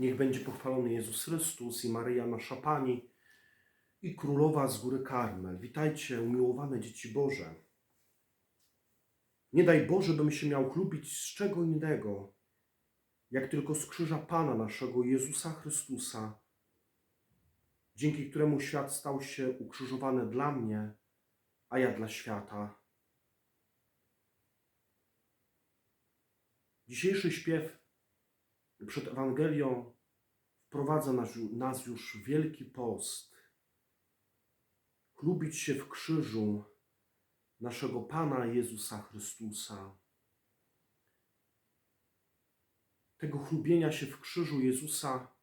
Niech będzie pochwalony Jezus Chrystus i Maryja nasza Pani i Królowa z Góry Karmel. Witajcie, umiłowane dzieci Boże. Nie daj Boże, bym się miał chlubić z czego innego, jak tylko z krzyża Pana naszego Jezusa Chrystusa, dzięki któremu świat stał się ukrzyżowany dla mnie, a ja dla świata. Dzisiejszy śpiew przed Ewangelią wprowadza nas, nas już wielki post. Chlubić się w krzyżu naszego Pana Jezusa Chrystusa. Tego chlubienia się w krzyżu Jezusa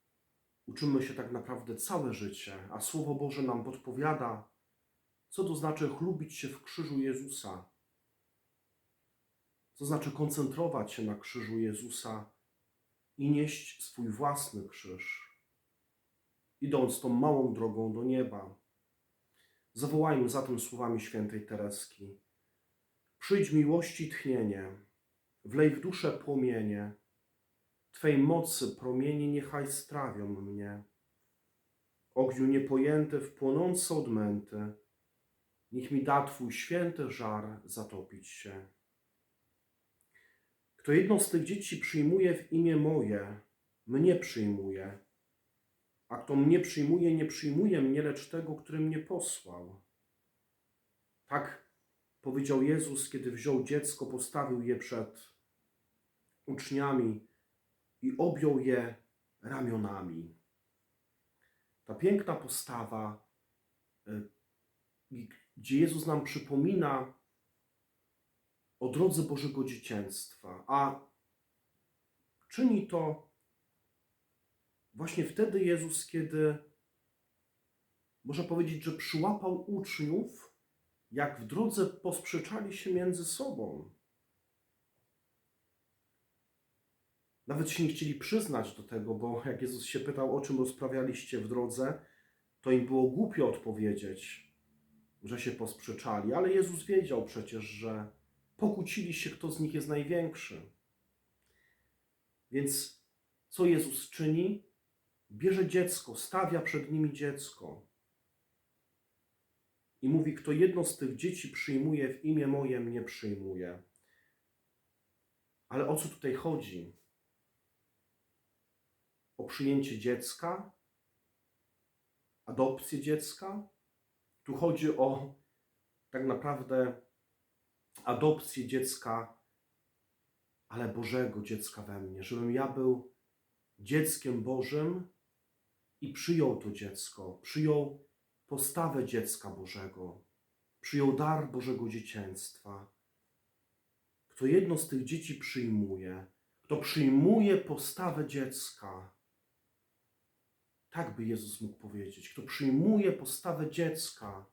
uczymy się tak naprawdę całe życie, a Słowo Boże nam podpowiada, co to znaczy chlubić się w krzyżu Jezusa. Co znaczy koncentrować się na krzyżu Jezusa i nieść swój własny krzyż, idąc tą małą drogą do nieba. Zawołajmy zatem słowami świętej Tereski. Przyjdź miłości tchnienie, wlej w duszę płomienie, Twej mocy promienie niechaj strawią mnie. Ogniu niepojęty w płonące odmęty, niech mi da Twój święty żar zatopić się. Kto jedno z tych dzieci przyjmuje w imię moje, mnie przyjmuje. A kto mnie przyjmuje, nie przyjmuje mnie, lecz tego, który mnie posłał. Tak powiedział Jezus, kiedy wziął dziecko, postawił je przed uczniami i objął je ramionami. Ta piękna postawa, y, gdzie Jezus nam przypomina o drodze Bożego dzieciństwa, a czyni to właśnie wtedy Jezus, kiedy można powiedzieć, że przyłapał uczniów, jak w drodze posprzeczali się między sobą. Nawet się nie chcieli przyznać do tego, bo jak Jezus się pytał, o czym rozprawialiście w drodze, to im było głupio odpowiedzieć, że się posprzeczali, ale Jezus wiedział przecież, że pokłócili się, kto z nich jest największy. Więc co Jezus czyni? Bierze dziecko, stawia przed nimi dziecko i mówi: Kto jedno z tych dzieci przyjmuje w imię moje, mnie przyjmuje. Ale o co tutaj chodzi? O przyjęcie dziecka, adopcję dziecka. Tu chodzi o tak naprawdę adopcję dziecka, ale Bożego dziecka we mnie, żebym ja był dzieckiem Bożym i przyjął to dziecko, przyjął postawę dziecka Bożego, przyjął dar Bożego dzieciństwa. Kto jedno z tych dzieci przyjmuje, kto przyjmuje postawę dziecka, tak by Jezus mógł powiedzieć, kto przyjmuje postawę dziecka,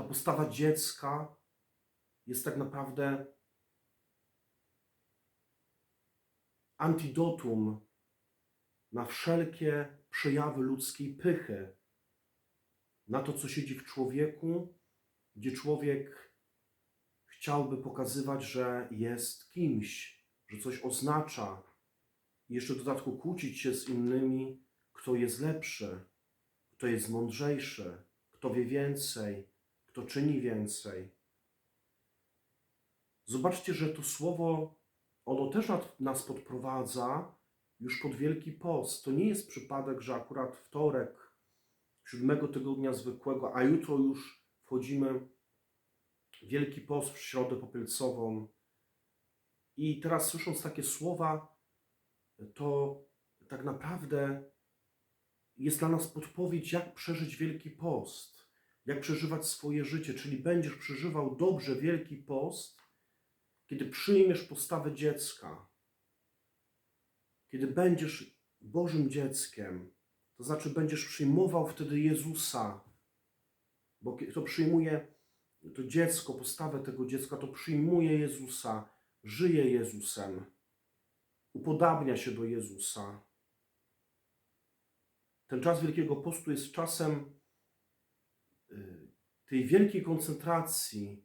ta postawa dziecka jest tak naprawdę antidotum na wszelkie przejawy ludzkiej pychy, na to, co siedzi w człowieku, gdzie człowiek chciałby pokazywać, że jest kimś, że coś oznacza, i jeszcze w dodatku kłócić się z innymi, kto jest lepszy, kto jest mądrzejszy, kto wie więcej, kto czyni więcej. Zobaczcie, że to słowo, ono też nas podprowadza już pod Wielki Post. To nie jest przypadek, że akurat wtorek, siódmego tygodnia zwykłego, a jutro już wchodzimy w Wielki Post w Środę Popielcową. I teraz słysząc takie słowa, to tak naprawdę jest dla nas podpowiedź, jak przeżyć Wielki Post, jak przeżywać swoje życie, czyli będziesz przeżywał dobrze Wielki Post, kiedy przyjmiesz postawę dziecka, kiedy będziesz Bożym dzieckiem, to znaczy będziesz przyjmował wtedy Jezusa, bo kto przyjmuje to dziecko, postawę tego dziecka, to przyjmuje Jezusa, żyje Jezusem, upodabnia się do Jezusa. Ten czas Wielkiego Postu jest czasem tej wielkiej koncentracji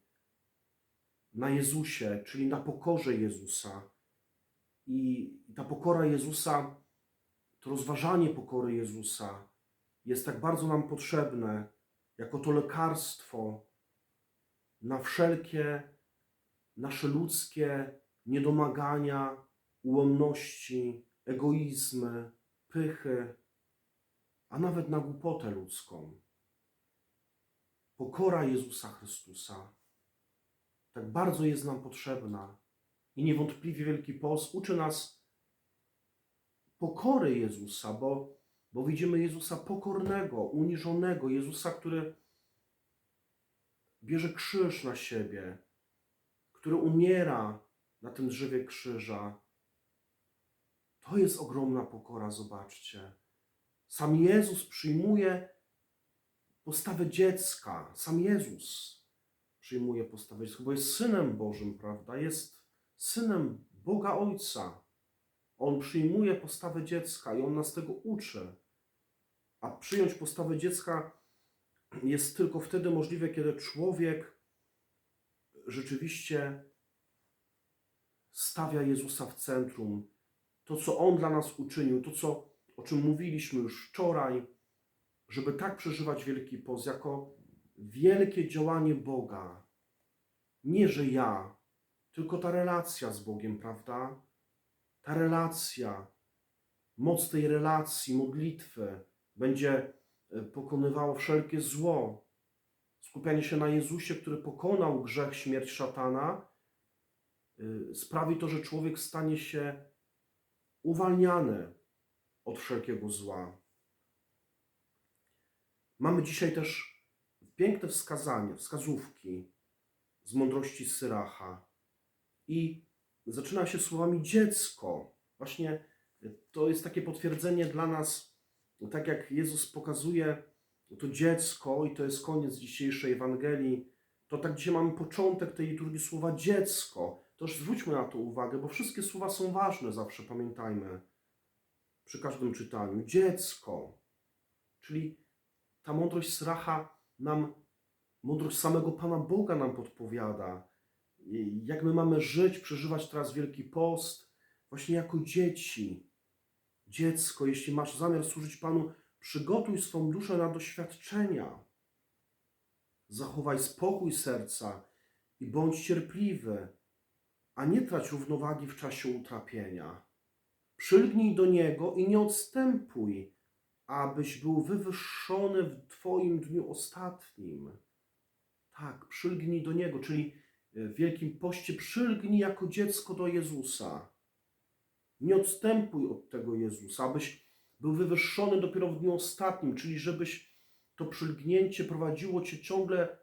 na Jezusie, czyli na pokorze Jezusa I i ta pokora Jezusa, to rozważanie pokory Jezusa jest tak bardzo nam potrzebne, jako to lekarstwo na wszelkie nasze ludzkie niedomagania, ułomności, egoizmy, pychy, a nawet na głupotę ludzką. Pokora Jezusa Chrystusa tak bardzo jest nam potrzebna i niewątpliwie Wielki Post uczy nas pokory Jezusa, bo, bo widzimy Jezusa pokornego, uniżonego, Jezusa, który bierze krzyż na siebie, który umiera na tym drzewie krzyża. To jest ogromna pokora, zobaczcie. Sam Jezus przyjmuje postawę dziecka. Sam Jezus przyjmuje postawę dziecka, bo jest synem Bożym, prawda? Jest synem Boga Ojca. On przyjmuje postawę dziecka i on nas tego uczy. A przyjąć postawę dziecka jest tylko wtedy możliwe, kiedy człowiek rzeczywiście stawia Jezusa w centrum. To, co On dla nas uczynił, to, co, o czym mówiliśmy już wczoraj, żeby tak przeżywać Wielki Post, jako wielkie działanie Boga. Nie, że ja, tylko ta relacja z Bogiem, prawda? Ta relacja, moc tej relacji, modlitwy będzie e, pokonywało wszelkie zło. Skupianie się na Jezusie, który pokonał grzech, śmierć szatana, y, sprawi to, że człowiek stanie się uwalniany od wszelkiego zła. Mamy dzisiaj też piękne wskazania, wskazówki z mądrości Syracha. I zaczyna się słowami dziecko. Właśnie to jest takie potwierdzenie dla nas, tak jak Jezus pokazuje to dziecko, i to jest koniec dzisiejszej Ewangelii, to tak dzisiaj mamy początek tej liturgii słowa dziecko. Toż zwróćmy na to uwagę, bo wszystkie słowa są ważne, zawsze pamiętajmy przy każdym czytaniu. Dziecko, czyli ta mądrość Sracha nam, mądrość samego Pana Boga nam podpowiada, jak my mamy żyć, przeżywać teraz Wielki Post, właśnie jako dzieci. Dziecko, jeśli masz zamiar służyć Panu, przygotuj swą duszę na doświadczenia. Zachowaj spokój serca i bądź cierpliwy, a nie trać równowagi w czasie utrapienia. Przylgnij do Niego i nie odstępuj, abyś był wywyższony w Twoim dniu ostatnim. Tak, przylgnij do Niego, czyli w Wielkim Poście przylgnij jako dziecko do Jezusa. Nie odstępuj od tego Jezusa, abyś był wywyższony dopiero w dniu ostatnim, czyli żebyś to przylgnięcie prowadziło cię ciągle e,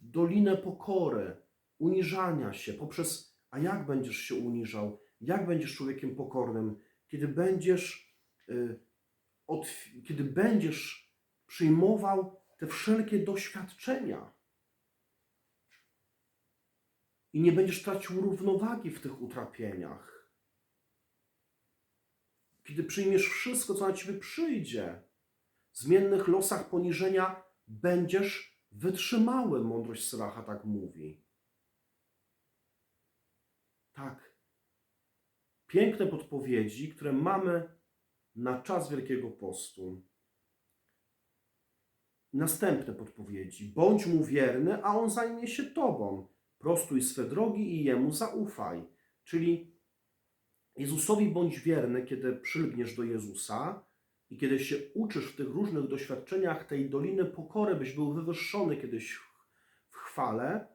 w dolinę pokory, uniżania się poprzez, a jak będziesz się uniżał, jak będziesz człowiekiem pokornym, kiedy będziesz, e, od, kiedy będziesz przyjmował te wszelkie doświadczenia i nie będziesz tracił równowagi w tych utrapieniach. Kiedy przyjmiesz wszystko, co na ciebie przyjdzie, w zmiennych losach poniżenia będziesz wytrzymały, mądrość Syracha tak mówi. Tak. Piękne podpowiedzi, które mamy na czas Wielkiego Postu. Następne podpowiedzi. Bądź mu wierny, a on zajmie się tobą. Prostuj swe drogi i jemu zaufaj. Czyli Jezusowi bądź wierny, kiedy przylgniesz do Jezusa i kiedy się uczysz w tych różnych doświadczeniach tej doliny pokory, byś był wywyższony kiedyś w chwale.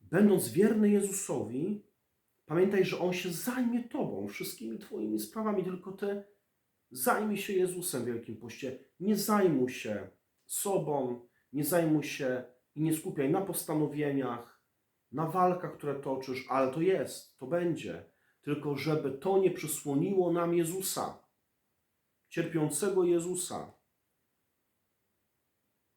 Będąc wierny Jezusowi, pamiętaj, że On się zajmie Tobą, wszystkimi Twoimi sprawami, tylko Ty zajmij się Jezusem w Wielkim Poście. Nie zajmuj się sobą, nie zajmuj się i nie skupiaj na postanowieniach, na walkach, które toczysz, ale to jest, to będzie. Tylko żeby to nie przysłoniło nam Jezusa, cierpiącego Jezusa.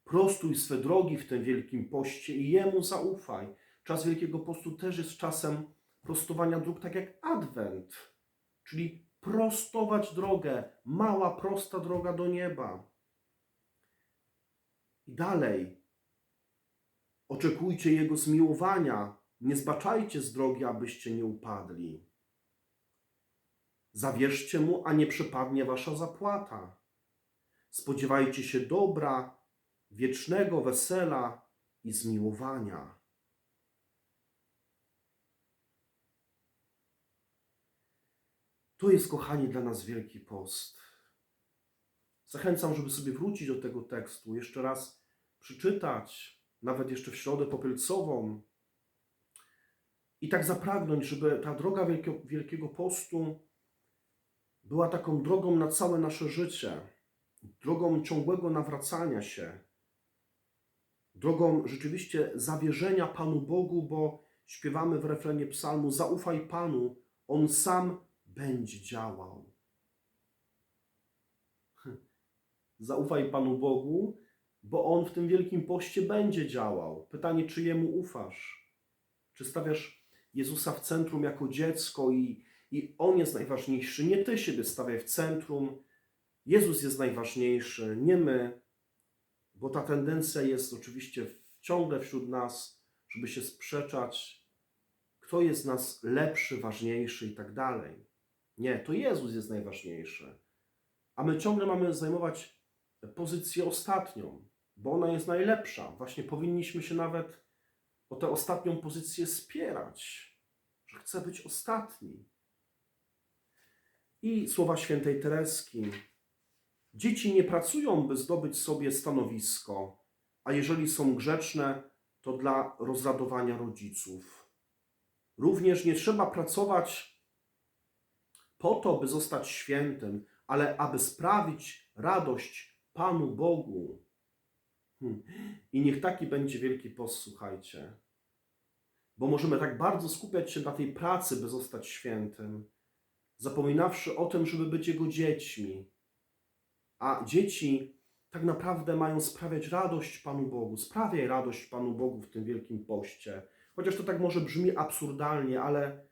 Prostuj swe drogi w tym wielkim poście i Jemu zaufaj. Czas Wielkiego Postu też jest czasem prostowania dróg, tak jak Adwent, czyli prostować drogę, mała, prosta droga do nieba. I dalej, Oczekujcie Jego zmiłowania, Nie zbaczajcie z drogi, abyście nie upadli. Zawierzcie mu, a nie przypadnie wasza zapłata. Spodziewajcie się dobra, wiecznego wesela i zmiłowania. To jest, kochani, dla nas Wielki Post. Zachęcam, żeby sobie wrócić do tego tekstu, jeszcze raz przeczytać, nawet jeszcze w środę popielcową, i tak zapragnąć, żeby ta droga Wielkiego, Wielkiego Postu była taką drogą na całe nasze życie, drogą ciągłego nawracania się, drogą rzeczywiście zawierzenia Panu Bogu, bo śpiewamy w refrenie psalmu: Zaufaj Panu, On sam będzie działał. Zaufaj Panu Bogu, bo On w tym wielkim poście będzie działał. Pytanie, czy Jemu ufasz? Czy stawiasz Jezusa w centrum jako dziecko i, i On jest najważniejszy? Nie Ty siebie stawiaj w centrum. Jezus jest najważniejszy, nie my, bo ta tendencja jest oczywiście ciągle wśród nas, żeby się sprzeczać, kto jest z nas lepszy, ważniejszy i tak dalej. Nie, to Jezus jest najważniejszy. A my ciągle mamy zajmować pozycję ostatnią, bo ona jest najlepsza. Właśnie powinniśmy się nawet o tę ostatnią pozycję spierać, że chcę być ostatni. I słowa świętej Tereski. Dzieci nie pracują, by zdobyć sobie stanowisko, a jeżeli są grzeczne, to dla rozradowania rodziców. Również nie trzeba pracować po to, by zostać świętym, ale aby sprawić radość Panu Bogu. Hmm. I niech taki będzie wielki post, słuchajcie. Bo możemy tak bardzo skupiać się na tej pracy, by zostać świętym, zapominawszy o tym, żeby być Jego dziećmi. A dzieci tak naprawdę mają sprawiać radość Panu Bogu. Sprawiaj radość Panu Bogu w tym wielkim poście. Chociaż to tak może brzmi absurdalnie, ale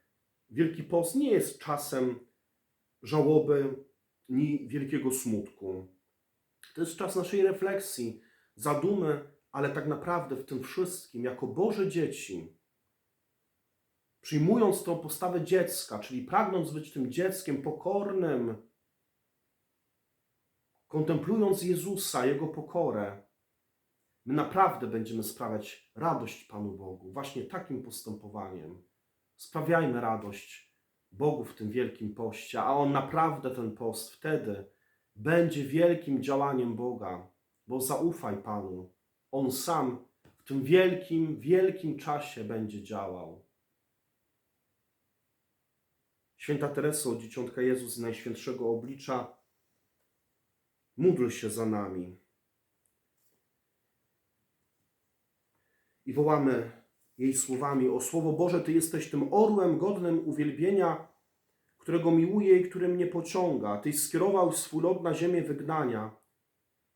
Wielki Post nie jest czasem żałoby ni wielkiego smutku. To jest czas naszej refleksji, zadumy, ale tak naprawdę w tym wszystkim, jako Boże dzieci, przyjmując tą postawę dziecka, czyli pragnąc być tym dzieckiem pokornym, kontemplując Jezusa, Jego pokorę, my naprawdę będziemy sprawiać radość Panu Bogu. Właśnie takim postępowaniem. Sprawiajmy radość Bogu w tym wielkim poście, a On naprawdę ten post wtedy będzie wielkim działaniem Boga, bo zaufaj Panu. On sam w tym wielkim, wielkim czasie będzie działał. Święta Tereso, Dzieciątka Jezus z Najświętszego Oblicza, módl się za nami. I wołamy jej słowami: O Słowo Boże, Ty jesteś tym orłem godnym uwielbienia, którego miłuję i który mnie pociąga. Tyś skierował swój lud na ziemię wygnania.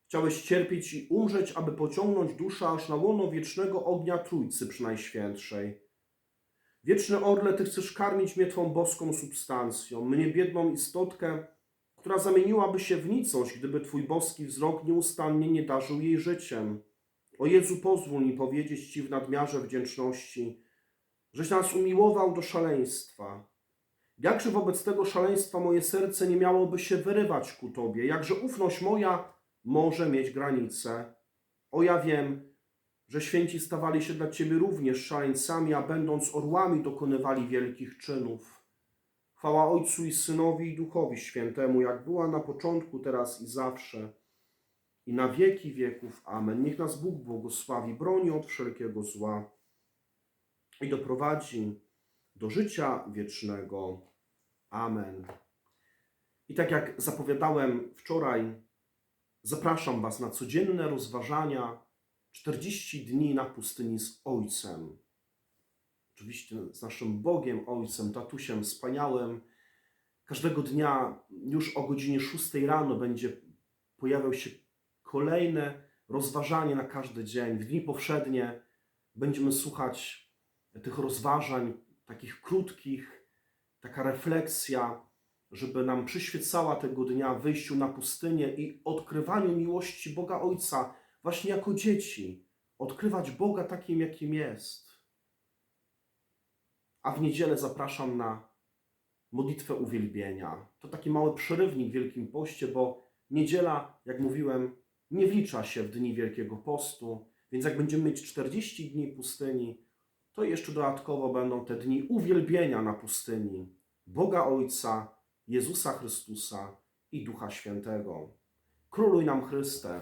Chciałeś cierpieć i umrzeć, aby pociągnąć duszę aż na łono wiecznego ognia Trójcy Przynajświętszej. Wieczny orle, Ty chcesz karmić mnie Twą boską substancją, mnie biedną istotkę, która zamieniłaby się w nicość, gdyby Twój boski wzrok nieustannie nie darzył jej życiem. O Jezu, pozwól mi powiedzieć Ci w nadmiarze wdzięczności, żeś nas umiłował do szaleństwa. Jakże wobec tego szaleństwa moje serce nie miałoby się wyrywać ku Tobie, jakże ufność moja może mieć granice. O ja wiem, że święci stawali się dla Ciebie również szaleńcami, a będąc orłami dokonywali wielkich czynów. Chwała Ojcu i Synowi i Duchowi Świętemu, jak była na początku, teraz i zawsze, i na wieki wieków. Amen. Niech nas Bóg błogosławi, broni od wszelkiego zła i doprowadzi do życia wiecznego. Amen. I tak jak zapowiadałem wczoraj, zapraszam Was na codzienne rozważania 40 dni na pustyni z Ojcem. Oczywiście z naszym Bogiem, Ojcem, tatusiem wspaniałym. Każdego dnia już o godzinie 6 rano będzie pojawiał się kolejne rozważanie na każdy dzień. W dni powszednie będziemy słuchać tych rozważań, takich krótkich, taka refleksja, żeby nam przyświecała tego dnia wyjściu na pustynię i odkrywaniu miłości Boga Ojca, właśnie jako dzieci. Odkrywać Boga takim, jakim jest. a w niedzielę zapraszam na modlitwę uwielbienia. To taki mały przerywnik w Wielkim Poście, bo niedziela, jak mówiłem, nie wlicza się w dni Wielkiego Postu, więc jak będziemy mieć 40 dni pustyni, to jeszcze dodatkowo będą te dni uwielbienia na pustyni Boga Ojca, Jezusa Chrystusa i Ducha Świętego. Króluj nam Chryste,